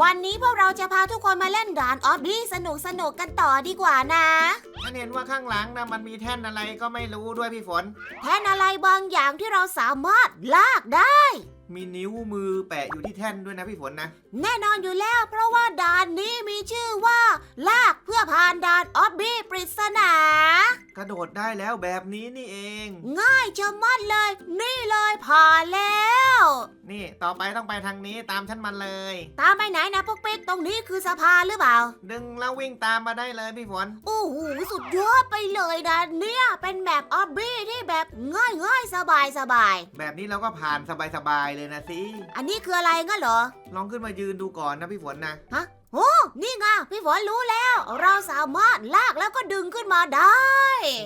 วันนี้พวกเราจะพาทุกคนมาเล่นด่านออบบี้สนุกสนุกๆกันต่อดีกว่านะฉันเห็นว่าข้างหลังนะมันมีแท่นอะไรก็ไม่รู้ด้วยพี่ฝน แทนอะไรบางอย่างที่เราสามารถลากได้ มีนิ้วมือแปะอยู่ที่แท่นด้วยนะพี่ฝนนะ แน่นอนอยู่แล้วเพราะว่าด่านนี้มีชื่อว่า ลากเพื่อผ่านด่านออบบี้ปริศนากระโดดได้แล้วแบบนี้นี่เอง ง่ายชะมัดเลย นี่เลยผ่านแล้ว นี่ต่อไปต้องไปทางนี้ตามฉันมาเลย ตามไปไหนนะพวกปิ๊กตรงนี้คือสะพานหรือเปล่า ดึงแล้ววิ่งตามมาได้เลยพี่ฝน โอ้โหสุดยอดไปเลยนะเนี่ยเป็นแบบออบบี้ที่แบบง่ายง่ายๆสบายสบายแบบนี้เราก็ผ่านสบายๆเลยนะสิๆอันนี้คืออะไรงั้นเหรอ ลองขึ้นมายืนดูก่อนนะพี่ฝนนะโอ้นี่ไงพี่ฝนรู้แล้ว เราสามารถลากแล้วก็ดึงขึ้นมาได้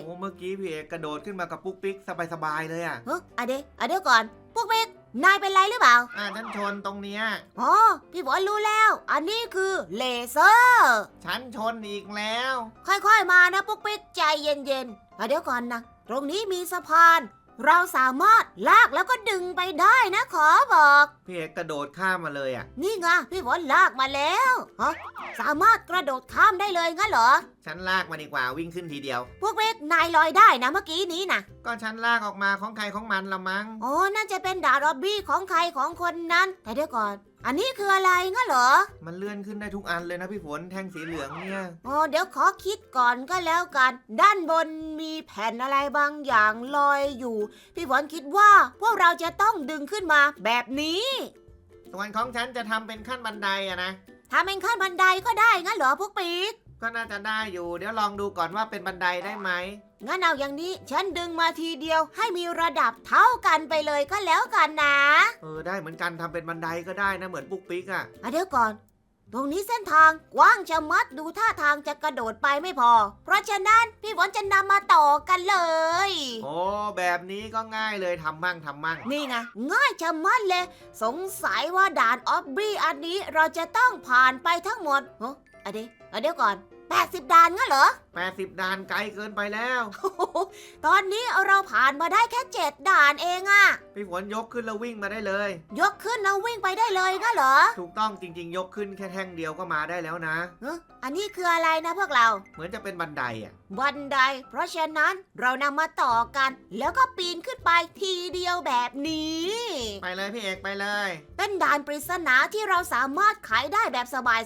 โอ้เมื่อกี้พี่เอกกระโดดขึ้นมากับปุ๊กปิ๊กสบายๆเลยอะเฮ้ยอะเดี๋ยวอะเดี๋ยวก่อน พวกเบก นายเป็นไรหรือเปล่า อ่าฉันชนตรงเนี้ย อ๋อ พี่ฝนรู้แล้ว อันนี้คือเลเซอร์ ฉันชนอีกแล้ว ค่อยๆมานะพวกเบกใจเย็นๆอะเดี๋ยวก่อนนะ ตรงนี้มีสะพาน เราสามารถลากแล้วก็ดึงไปได้นะขอบอก พี่เอกกระโดดข้ามมาเลยอะ นี่ไงพี่ฝนลากมาแล้วฮะสามารถกระโดดข้ามได้เลยงั้นเหรอ ฉันลากมาดีกว่าวิ่งขึ้นทีเดียว พวกเบกนายลอยได้นะเมื่อกี้นี้นะก็ฉันลากออกมาของใครของมันละมั้ง อ๋อน่าจะเป็นดาดอบบี้ของใครของคนนั้น แต่เดี๋ยวก่อน อันนี้คืออะไรงั้นเหรอ มันเลื่อนขึ้นได้ทุกอันเลยนะพี่ฝนแท่งสีเหลืองเนี่ยอ๋อเดี๋ยวขอคิดก่อนก็แล้วกัน ด้านบนมีแผ่นอะไรบางอย่างลอยอยู่ พี่ฝนคิดว่าพวกเราจะต้องดึงขึ้นมาแบบนี้ ส่วนของฉันจะทำเป็นขั้นบันไดอะนะถ้าเป็นขั้นบันไดก็ได้งั้นเหรอพวกปีก ก็น่าจะได้อยู่ เดี๋ยวลองดูก่อนว่าเป็นบันไดได้ไหม งั้นเอาอย่างนี้ฉันดึงมาทีเดียวให้มีระดับเท่ากันไปเลยก็แล้วกันนะเออได้เหมือนกันทำเป็นบันไดก็ได้นะเหมือนปุ๊กปิ๊กอะอะเดี๋ยวก่อน ตรงนี้เส้นทางกว้างชะมัดดูท่าทางจะกระโดดไปไม่พอ เพราะฉะนั้นพี่ฝนจะนำมาต่อกันเลย โอ้แบบนี้ก็ง่ายเลยทำมั่งทำมั่ง นี่ไงง่ายชะมัดเลย สงสัยว่าด่านออบบี้อันนี้เราจะต้องผ่านไปทั้งหมดเฮ้อะเดี๋ยวอะเดี๋ยวก่อน 80 ด่านงั้นเหรอ 80 ด่านไกลเกินไปแล้วโอ้โหตอนนี้เราผ่านมาได้แค่ 7 ด่านเองอะพี่ฝนยกขึ้นแล้ววิ่งมาได้เลย ยกขึ้นแล้ววิ่งไปได้เลยงั้นเหรอ ถูกต้องจริงๆ ยกขึ้นแค่แท่งเดียวก็มาได้แล้วนะเอ้ออันนี้คืออะไรนะพวกเรา เหมือนจะเป็นบันไดอะบันได เพราะฉะนั้นเรานำมาต่อกัน แล้วก็ปีนขึ้นไปทีเดียวแบบนี้ ไปเลยพี่เอกไปเลย เป็นด่านปริศนาที่เราสามารถขายได้แบบสบาย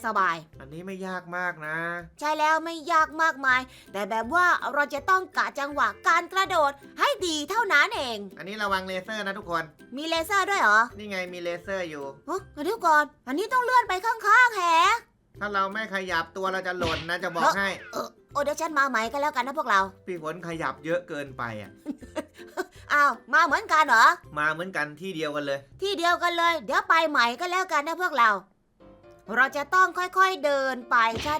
อั นนี้ไม่ยากมากนะๆใช่แล้วไม่ยากมากมาย แต่แบบว่าเราจะต้องกะจังหวะการกระโดดให้ดีเท่านั้นเอง อันนี้ระวังเลเซอร์นะทุกคน มีเลเซอร์ด้วยเหรอนี่ไงมีเลเซอร์อยู่เฮ้ยเดี๋ยวก่อน อันนี้ต้องเลื่อนไปข้างๆแฮะถ้าเราไม่ขยับตัวเราจะหล่นนะจะบอกให้โอ้เดี๋ยวฉันมาใหม่ก็แล้วกันนะพวกเรา พี่ฝนขยับเยอะเกินไปอะอ้าวมาเหมือนกันเหรอ มาเหมือนกันที่เดียวกันเลย ที่เดียวกันเลย เดี๋ยวไปใหม่ก็แล้วกันนะพวกเรา เราจะต้องค่อยๆเดินไป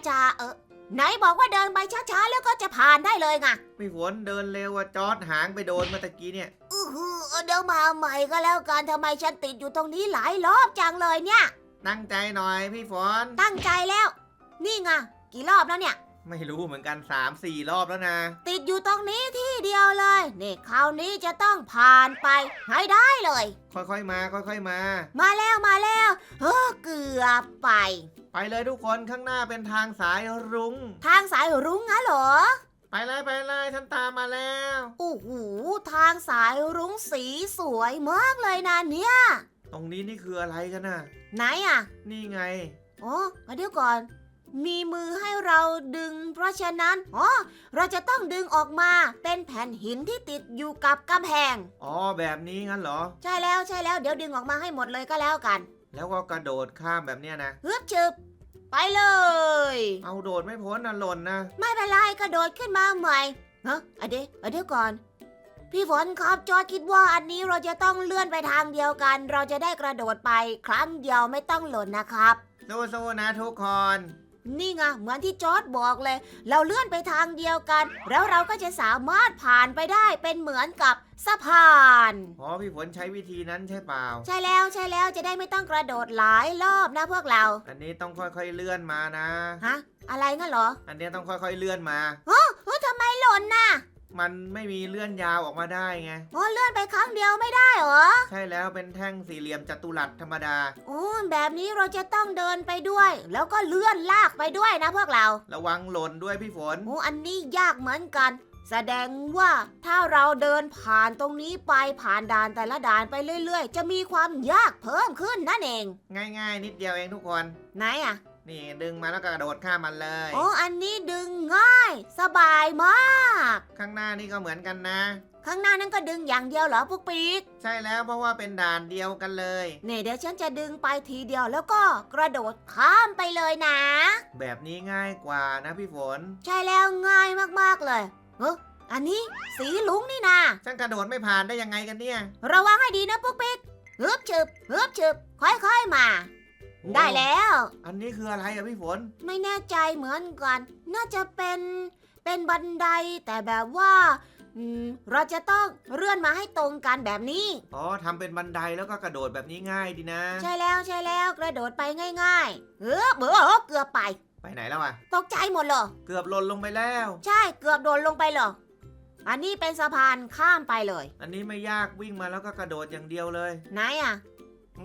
ช้าๆเออไหนบอกว่าเดินไปช้าๆแล้วก็จะผ่านได้เลยไงพี่ฝนเดินเร็วอะจอดหางไปโดนเมื่อตะกี้เนี่ยอือหือเดี๋ยวมาใหม่ก็แล้วกันทำไมฉันติดอยู่ตรงนี้หลายรอบจังเลยเนี่ย ตั้งใจหน่อยพี่ฝน ตั้งใจแล้ว นี่ไงกี่รอบแล้วเนี่ย ไม่รู้เหมือนกัน3ามสี่รอบแล้วนะ ติดอยู่ตรงนี้ที่เดียวเลยนี่คราวนี้จะต้องผ่านไปให้ได้เลย ค่อยๆมา ค่อยๆมา มาแล้วมาแล้วเออเกือบไป ไปเลยทุกคนข้างหน้าเป็นทางสายรุง้ง ทางสายรุ้งนะเหรอ ไปเลยไปเลยฉันตามมาแล้วโอ้โหทางสายรุ้งสีสวยมากเลยนะเนี่ย ตรงนี้นี่คืออะไรกันน่ะไหนอะ นี่ไง อ๋อเดี๋ยวก่อน มีมือให้เราดึง เพราะฉะนั้นอ๋อเราจะต้องดึงออกมาเป็นแผ่นหินที่ติดอยู่กับกำแพง อ๋อแบบนี้งั้นเหรอ ใช่แล้วใช่แล้วเดี๋ยวดึงออกมาให้หมดเลยก็แล้วกันแล้วก็กระโดดข้ามแบบเนี้ยนะฮึบชึบไปเลย เอาโดดไม่พ้นนะหล่นนะ ไม่เป็นไรกระโดดขึ้นมาใหม่ฮะอะเดี๋ยวอะเดี๋ยวก่อน พี่ฝนครับจอร์จคิดว่าอันนี้เราจะต้องเลื่อนไปทางเดียวกัน เราจะได้กระโดดไปครั้งเดียวไม่ต้องหล่นนะครับ สู้ๆนะทุกคน นี่ไงเหมือนที่จอร์ดบอกเลย เราเลื่อนไปทางเดียวกัน แล้วเราก็จะสามารถผ่านไปได้เป็นเหมือนกับสะพาน อ๋อพี่ฝนใช้วิธีนั้นใช่เปล่า ใช่แล้วใช่แล้วจะได้ไม่ต้องกระโดดหลายรอบนะพวกเรา อันนี้ต้องค่อยๆเลื่อนมานะ ฮะ อะไรงั้นเหรอ อันนี้ต้องค่อยๆเลื่อนมาเฮ้ยทำไมหล่นน่ะ มันไม่มีเลื่อนยาวออกมาได้ไง โอ้เลื่อนไปครั้งเดียวไม่ได้เหรอ ใช่แล้วเป็นแท่งสี่เหลี่ยมจัตุรัสธรรมดา โอ้แบบนี้เราจะต้องเดินไปด้วย แล้วก็เลื่อนลากไปด้วยนะพวกเรา ระวังหล่นด้วยพี่ฝน โอ้อันนี้ยากเหมือนกัน แสดงว่าถ้าเราเดินผ่านตรงนี้ไปผ่านด่านแต่ละด่านไปเรื่อย ๆ จะมีความยากเพิ่มขึ้นนั่นเอง ง่าย ๆ นิดเดียวเองทุกคน ไหนอะ นี่ดึงมาแล้วก็กระโดดข้ามมันเลย โอ้อันนี้ดึงง่าย สบายมาก ข้างหน้านี่ก็เหมือนกันนะ ข้างหน้านั่นก็ดึงอย่างเดียวเหรอพวกปีกใช่แล้วเพราะว่าเป็นด่านเดียวกันเลย เนี่ยเดี๋ยวฉันจะดึงไปทีเดียวแล้วก็กระโดดข้ามไปเลยนะ แบบนี้ง่ายกว่านะพี่ฝน ใช่แล้วง่ายมากๆเลยเอออันนี้สีลุงนี่นาฉันกระโดดไม่ผ่านได้ยังไงกันเนี่ย ระวังให้ดีนะปุ๊กปิ๊กฮึบฉึบฮึบฉึบค่อยๆมาโอ้ ได้แล้ว อันนี้คืออะไรอะพี่ฝน ไม่แน่ใจเหมือนกัน น่าจะเป็นเป็นบันไดแต่แบบว่าอืมเราจะต้องเลื่อนมาให้ตรงกันแบบนี้ อ๋อทำเป็นบันไดแล้วก็กระโดดแบบนี้ง่ายดีนะ ใช่แล้วใช่แล้วกระโดดไปง่ายๆเออเบอเกือบไป ไปไหนแล้วอะตกใจหมดเลยเกือบหล่นลงไปแล้ว ใช่เกือบโดนลงไปเลยอันนี้เป็นสะพานข้ามไปเลย อันนี้ไม่ยากวิ่งมาแล้วก็กระโดดอย่างเดียวเลย ไหนอะ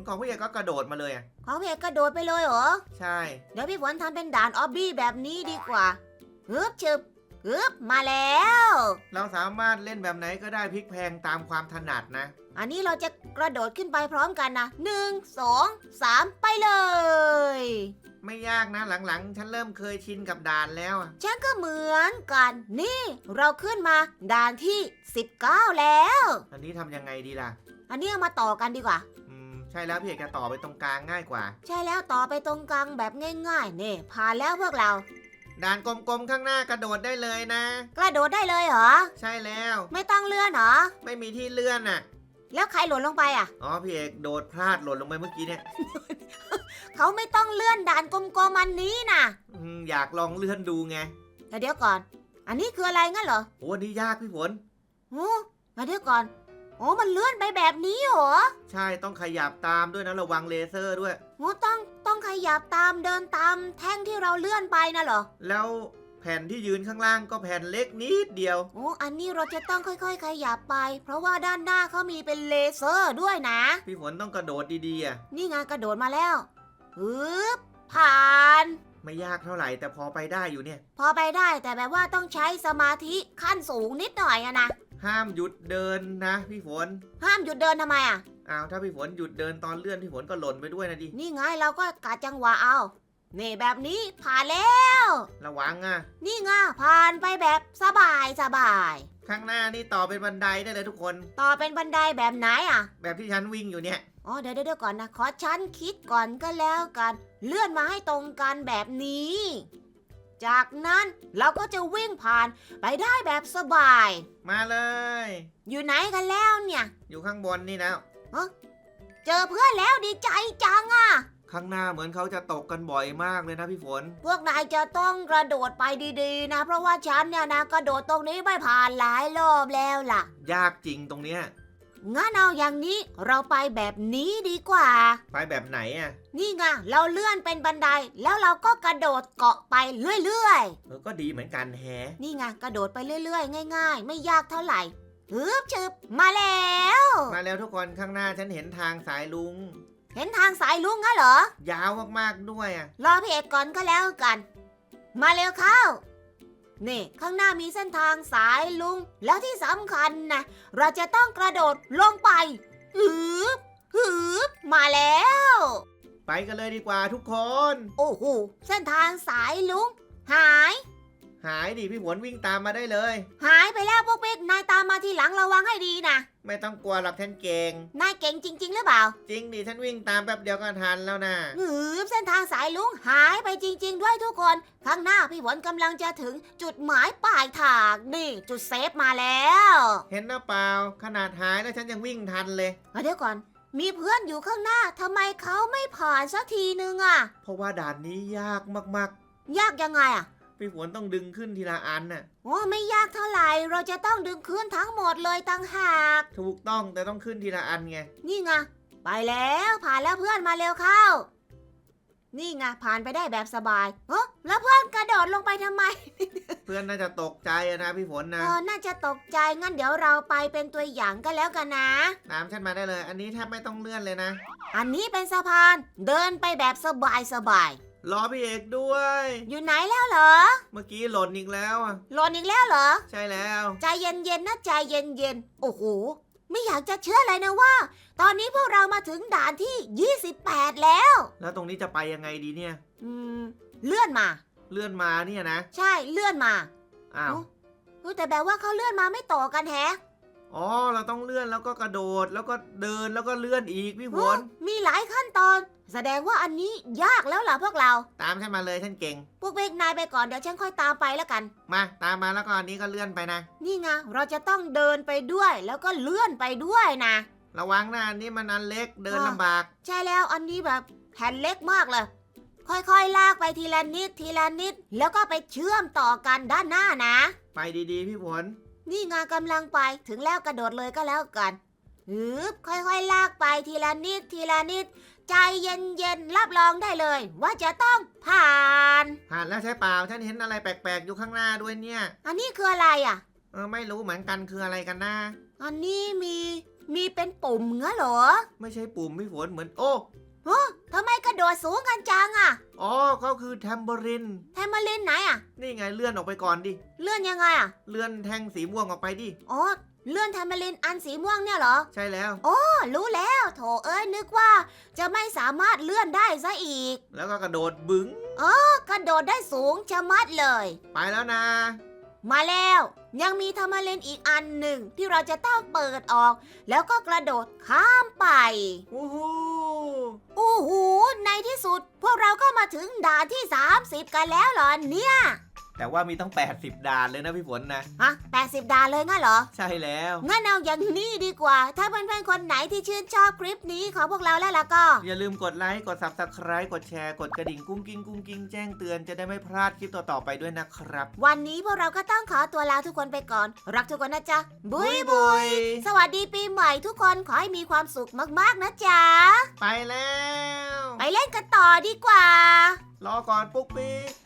ของพี่เอกก็กระโดดมาเลยอะของพี่เอกกระโดดไปเลยเหรอ ใช่ เดี๋ยวพี่ฝนทำเป็นด่านออบบี้แบบนี้ดีกว่าฮึบฉึบฮึบมาแล้ว เราสามารถเล่นแบบไหนก็ได้พลิกแพลงตามความถนัดนะ อันนี้เราจะกระโดดขึ้นไปพร้อมกันนะหนึ่งสองสามไปเลย ไม่ยากนะหลังๆ ฉันเริ่มเคยชินกับด่านแล้วอะฉันก็เหมือนกัน นี่ เราขึ้นมาด่านที่ 19 แล้ว อันนี้ทำยังไงดีล่ะ อันนี้เอามาต่อกันดีกว่าอืมใช่แล้วพี่เอกจะต่อไปตรงกลางง่ายกว่า ใช่แล้วต่อไปตรงกลางแบบง่ายๆนี่ผ่านแล้วพวกเรา ด่านกลมๆข้างหน้ากระโดดได้เลยนะ กระโดดได้เลยเหรอ ใช่แล้ว ไม่ต้องเลื่อนเหรอ ไม่มีที่เลื่อนน่ะ แล้วใครหล่นลงไปอะ อ๋อพี่เอกโดดพลาดหล่นลงไปเมื่อกี้เนี่ย เขาไม่ต้องเลื่อนด่านกลมๆอันนี้นะอืมอยากลองเลื่อนดูไงแต่เดี๋ยวก่อน อันนี้คืออะไรงั้นเหรอโอ้อันนี้ยากพี่ฝนโอ้แต่เดี๋ยวก่อน โอ้มันเลื่อนไปแบบนี้เหรอใช่ต้องขยับตามด้วยนะระวังเลเซอร์ด้วย โอ้ต้องต้องขยับตามเดินตามแท่งที่เราเลื่อนไปนะเหรอ แล้วแผ่นที่ยืนข้างล่างก็แผ่นเล็กนิดเดียว โอ้อันนี้เราจะต้องค่อย ๆ ขยับไป เพราะว่าด้านหน้าเขามีเป็นเลเซอร์ด้วยนะ พี่ฝนต้องกระโดดดีๆอะนี่ไงกระโดดมาแล้วฮึบผ่าน ไม่ยากเท่าไหร่แต่พอไปได้อยู่เนี่ย พอไปได้แต่แบบว่าต้องใช้สมาธิขั้นสูงนิดหน่อยอะนะ ห้ามหยุดเดินนะพี่ฝน ห้ามหยุดเดินทำไมอะอ้าวถ้าพี่ฝนหยุดเดินตอนเลื่อนพี่ฝนก็หล่นไปด้วยนะดิ นี่ไงเราก็กะจังหวะเอา นี่แบบนี้ผ่านแล้ว ระวังอะ นี่ไงผ่านไปแบบสบายสบาย ข้างหน้านี่ต่อเป็นบันไดได้เลยทุกคน ต่อเป็นบันไดแบบไหนอะแบบที่ฉันวิ่งอยู่เนี่ย อ๋อเดี๋ยวเดี๋ยวเดี๋ยวก่อนนะ ขอฉันคิดก่อนก็แล้วกัน เลื่อนมาให้ตรงกันแบบนี้ จากนั้นเราก็จะวิ่งผ่านไปได้แบบสบาย มาเลย อยู่ไหนกันแล้วเนี่ย อยู่ข้างบนนี่นะ เจอเพื่อนแล้วดีใจจังอะข้างหน้าเหมือนเขาจะตกกันบ่อยมากเลยนะพี่ฝน พวกนายจะต้องกระโดดไปดีๆ นะ เพราะว่าฉันเนี่ยนะกระโดดตรงนี้ไม่ผ่านหลายรอบแล้วล่ะ ยากจริงตรงเนี้ย งั้นเอาอย่างนี้เราไปแบบนี้ดีกว่า ไปแบบไหนอะ นี่ไงเราเลื่อนเป็นบันไดแล้วเราก็กระโดดเกาะไปเรื่อยเออก็ดีเหมือนกันแฮะ ๆ นี่ไงกระโดดไปเรื่อยๆ ง่าย ๆ ไม่ยากเท่าไหร่ฮึบชึบมาแล้ว มาแล้วทุกคนข้างหน้าฉันเห็นทางสายลุง เห็นทางสายลุงงั้นเหรอ ยาวมากๆด้วยอะ รอพี่เอกก่อนก็แล้วกัน มาเร็วเข้า นี่ ข้างหน้ามีเส้นทางสายลุง แล้วที่สำคัญนะ เราจะต้องกระโดดลงไปฮึบฮึบมาแล้ว ไปกันเลยดีกว่าทุกคน โอ้โห เส้นทางสายลุง หาย หายดิพี่ฝนวิ่งตามมาได้เลย หายไปแล้วพวกเป็ดนายตามมาทีหลังระวังให้ดีนะไม่ต้องกลัวหรอกฉันเก่ง นายเก่งจริง ๆ หรือเปล่าจริงดิฉันวิ่งตามแป๊บเดียวก็ทันแล้วนะหืบเส้นทางสายลุงหายไปจริง ๆ ด้วยทุกคน ข้างหน้าพี่ฝนกำลังจะถึงจุดหมายปลายทางนี่ จุดเซฟมาแล้วเห็นหรือเปล่า ขนาดหายแล้วฉันยังวิ่งทันเลย เอาเดี๋ยวก่อน มีเพื่อนอยู่ข้างหน้าทำไมเขาไม่ผ่านสักทีนึงอะเพราะว่าด่านนี้ยากมากยากยังไงอะๆ พี่ฝนต้องดึงขึ้นทีละอันน่ะ โอ้ไม่ยากเท่าไหร่ เราจะต้องดึงขึ้นทั้งหมดเลยตั้งหาก ถูกต้องแต่ต้องขึ้นทีละอันไง นี่ไง ไปแล้วผ่านแล้วเพื่อนมาเร็วเข้า นี่ไงผ่านไปได้แบบสบายเออแล้วเพื่อนกระโดดลงไปทำไม เพื่อนน่าจะตกใจอะนะพี่ฝนเอนะอน่าจะตกใจงั้นเดี๋ยวเราไปเป็นตัวอย่างกันแล้วกันนะ ตามฉันมาได้เลย อันนี้แทบไม่ต้องเลื่อนเลยนะ อันนี้เป็นสะพานเดินไปแบบสบายสบาย รอพี่เอกด้วยๆอยู่ไหนแล้วเหรอ เมื่อกี้หล่นอีกแล้วอะหล่นอีกแล้วเหรอ ใช่แล้ว ใจเย็นๆนะใจเย็นๆ โอ้โห ไม่อยากจะเชื่อเลยนะว่า ตอนนี้พวกเรามาถึงด่านที่ 28 แล้ว แล้วตรงนี้จะไปยังไงดีเนี่ย อืม เลื่อนมา เลื่อนมาเนี่ยนะ ใช่เลื่อนมาอ้าว เฮ้ยแต่แบบว่าเขาเลื่อนมาไม่ต่อกันแฮะอ๋อ เราต้องเลื่อนแล้วก็กระโดดแล้วก็เดินแล้วก็เลื่อนอีกพี่ฝนโอ้มีหลายขั้นตอน แสดงว่าอันนี้ยากแล้วล่ะพวกเรา ตามฉันมาเลยฉันเก่ง พวกเบกนายไปก่อนเดี๋ยวฉันค่อยตามไปแล้วกัน มาตามมาแล้วก็อันนี้ก็เลื่อนไปนะ นี่ไงเราจะต้องเดินไปด้วยแล้วก็เลื่อนไปด้วยนะ ระวังนะอันนี้มันอันเล็กเดินอ่า ลำบาก ใช่แล้วอันนี้แบบแผ่นเล็กมากเลย ค่อยๆ ลากไปทีละนิดทีละนิด แล้วก็ไปเชื่อมต่อกันด้านหน้านะ ไปดีๆ พี่ฝนนี่ไงกำลังไปถึงแล้วกระโดดเลยก็แล้วกัน ฮึบค่อยๆ ลากไปทีละนิดทีละนิด ใจเย็นๆ รับรองได้เลย ว่าจะต้องผ่าน ผ่านแล้วใช่เปล่าฉันเห็นอะไรแปลกๆ อยู่ข้างหน้าด้วยเนี่ย อันนี้คืออะไรอะ เออไม่รู้เหมือนกันคืออะไรกันนะอันนี้มีมีเป็นปุ่มเงี้ยเหรอ ไม่ใช่ปุ่มพี่ฝนเหมือนโอ้ โอ้ทำไมกระโดดสูงกันจังอะอ๋อเขาคือแทมเบอริน แทมเบอรินไหนอะนี่ไงเลื่อนออกไปก่อนดิ เลื่อนยังไงอะเลื่อนแท่งสีม่วงออกไปดิ อ๋อ เลื่อนแทมเบอรินอันสีม่วงเนี่ยเหรอ ใช่แล้วอ๋อรู้แล้วโถเอ้ยนึกว่า จะไม่สามารถเลื่อนได้ซะอีก แล้วก็กระโดดบึ้งกระโดดได้สูงชะมัดเลย ไปแล้วนะ มาแล้ว ยังมีทามาเลนอีกอันหนึ่งที่เราจะต้องเปิดออก แล้วก็กระโดดข้ามไปโอ้โหอู้หูใน ที่สุด พวกเราก็มาถึงด่านที่ 30 กันแล้วเหรอเนี่ย แต่ว่ามีต้อง 80 ด่านเลยนะพี่ฝนนะ ฮะ80ด่านเลยงั้นเหรอ ใช่แล้ว งั้นเอาอย่างนี้ดีกว่า ถ้าเพื่อนๆคนไหนที่ชื่นชอบคลิปนี้ของพวกเราแล้วล่ะก็ อย่าลืมกดไลค์ กด subscribe กดแชร์ กดกระดิ่งกุ้งกิ้งกุ้งกิ้งแจ้งเตือนจะได้ไม่พลาดคลิปต่อๆไปด้วยนะครับ วันนี้พวกเราก็ต้องขอตัวลาทุกคนไปก่อน รักทุกคนนะจ๊ะ บุยบุบุยยสวัสดีปีใหม่ทุกคนขอให้มีความสุขมากๆนะจ๊ะ ไปแล้ว ไปเล่นกันต่อดีกว่า รอก่อนปุ๊กปิ๊ก